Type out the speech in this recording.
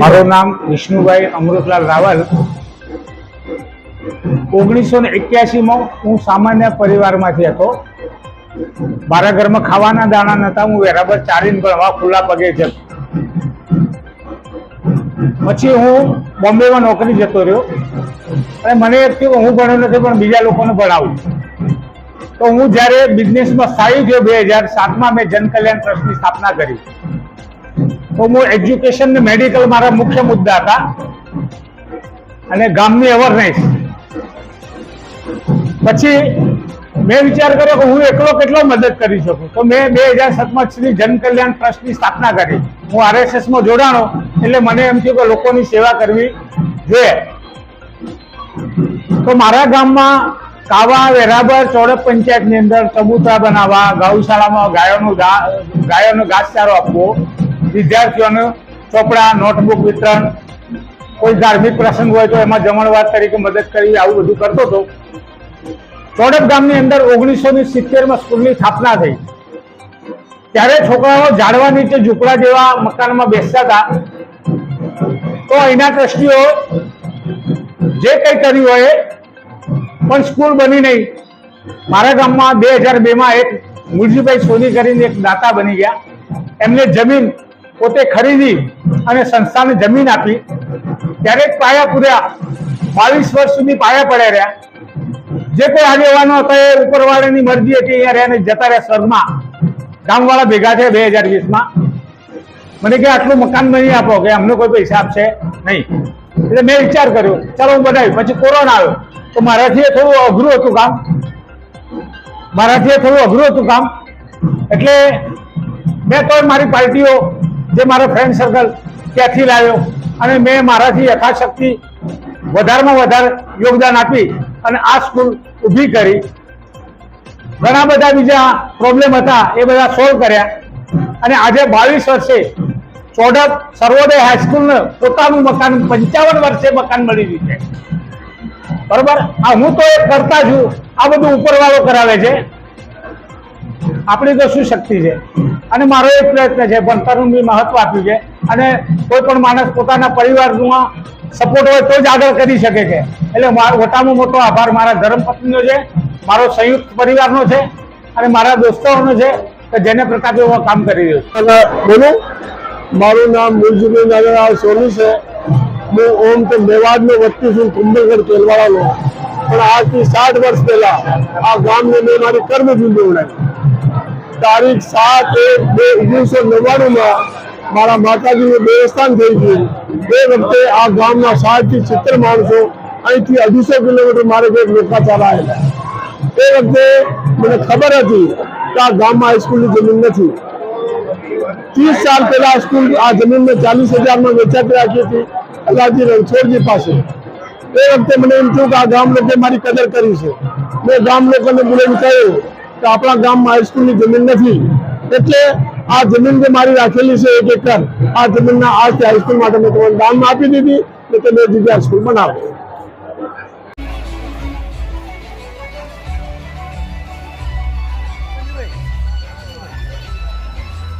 મારું નામ વિષ્ણુભાઈ અમૃતલાલ રાવલ. ઓગણીસો ને એક્યાસીમાં હું સામાન્ય પરિવારમાંથી હતો. મારા ઘરમાં ખાવાના દાણા નતા હું બરાબર ચાલીને ભણવા ખુલ્લા પગે છે પછી હું બોમ્બેમાં નોકરી જતો રહ્યો. અને મને એમ થયું હું ભણ્યો નથી, પણ બીજા લોકોને ભણાવું. તો હું જ્યારે બિઝનેસમાં સ્થાયી થયો, બે હજાર સાતમાં મેં જનકલ્યાણ ટ્રસ્ટની સ્થાપના કરી. તો હું એજ્યુકેશન ને મેડિકલ મારા મુખ્ય મુદ્દા હતા. અને ગામની અવેરનેસ પછી મેં વિચાર કર્યો કે હું એકલો કેટલો મદદ કરી શકું? તો મેં બે હજાર સાતમાં શ્રી જનકલ્યાણ ટ્રસ્ટની સ્થાપના કરી. હું આરએસએસમાં જોડાણો, એટલે મને એમ થયું કે લોકોની સેવા કરવી જોઈએ. તો મારા ગામમાં કાવા, વેરાબર ચોડક પંચાયતની અંદર ચબૂતરા બનાવવા, ગૌશાળામાં ગાયોનું ગાયોનો ઘાસચારો આપવો વિદ્યાર્થીઓને ચોપડા નોટબુક વિતરણ, કોઈ ધાર્મિક પ્રસંગ હોય તો એમાં જમણવાર તરીકે મદદ કરી, આવું બધું કરતો હતો. ચોડક ગામની અંદર ઓગણીસો ની સિત્તેરમાં સ્કૂલની સ્થાપના થઈ. ત્યારે છોકરાઓ ઝાડવા નીચે ઝૂંપડા જેવા મકાનમાં બેસતા હતા. તો અહીંના ટ્રસ્ટીઓ જે કંઈ કર્યું હોય, પણ સ્કૂલ બની નહીં. મારા ગામમાં બે હજાર બેમાં એક મુરજીભાઈ સોની કરીને એક દાતા બની ગયા. એમને જમીન પોતે ખરીદી અને સંસ્થાને જમીન આપી. ત્યારે જ પાયા પૂર્યા. બાવીસ વર્ષ સુધી પાયા પડ્યા રહ્યા. જે કોઈ આગેવાનો હતા એ ઉપરવાળાની મરજી હતી અહીંયા રહ્યા જતા રહ્યા સ્વર્ગમાં. ગામવાળા ભેગા થયા બે હજાર વીસમાં. મને કે આટલું મકાન બની આપો કે અમને કોઈ પૈસા આપશે નહીં. એટલે મેં વિચાર કર્યો, ચાલો હું બનાવ્યું પછી કોરોના આવ્યો. તો મારાથી થોડું અઘરું હતું કામ. મારાથી થોડું અઘરું હતું કામ. એટલે મેં તો મારી પાર્ટીઓ જે મારો ફ્રેન્ડ સર્કલ ત્યાંથી લાવ્યો અને મેં મારાથી યથાશક્તિ વધારેમાં વધારે યોગદાન આપી અને આ સ્કૂલ ઊભી કરી. ઘણા બધા બીજા પ્રોબ્લેમ હતા, એ બધા સોલ્વ કર્યા. અને આજે બાવીસ વર્ષે ચોડક સર્વોદય હાઈસ્કૂલને પોતાનું મકાન, પંચાવન વર્ષે મકાન મળી ગયું છે. બરોબર? આ હું તો એક કરતા છું. આ બધું ઉપરવાળો કરાવે છે. આપણી તો શું શક્તિ છે? અને મારો એક પ્રયત્ન છે, ભણતરનું બી મહત્વ આપ્યું છે. અને કોઈ પણ માણસ પોતાના પરિવારમાં સપોર્ટ હોય તો જ આગળ કરી શકે છે. એટલે મારો મોટામાં મોટો આભાર મારા ધર્મપત્નીનો છે, મારો સંયુક્ત પરિવારનો છે, અને મારા દોસ્તોનો છે, કે જેને પ્રતાપે હું કામ કરી રહ્યો છું. બોલું, મારું નામ મુરજીભાઈ નાગરાજ સોની છે. હું ઓમ તો મેવાડનો વતની છું, કુંભલગઢ કેલવાડાનો પણ આજથી સાઠ વર્ષ પહેલા આ ગામને મેં મારી કર્મભૂમિ બનાવી. તારીખ સાત એક બે ઓગણીસો નવ્વાણુંમાં મારા માતાજીનું દેવસ્થાન થઈ ગયું. એ વખતે આ ગામના સાઠથી સિત્તેર માણસો અહીંથી અઢીસો કિલોમીટર મારે કંઈક લોકા ચાલાયેલા એ વખતે મને ખબર હતી કે આ ગામમાં હાઈસ્કૂલની જમીન નથી. ત્રીસ સાલ પહેલા સ્કૂલ આ જમીન મેં ચાલીસ હજારમાં વેચાતી રાખી હતી અલાજી રણછોડજી પાસે. એ વખતે મને એમ થયું કે આ ગામ લોકોએ મારી કદર કરી છે. મેં ગામ લોકોને બોલાવી કહ્યું કે આપણા ગામમાં હાઈસ્કૂલની જમીન નથી. એટલે આ જમીન જે મારી રાખેલી છે એક એકર, આ જમીનના આજથી હાઈસ્કૂલ માટે મેં તમને દાનમાં આપી દીધી ને તમે જગ્યા સ્કૂલ બનાવો.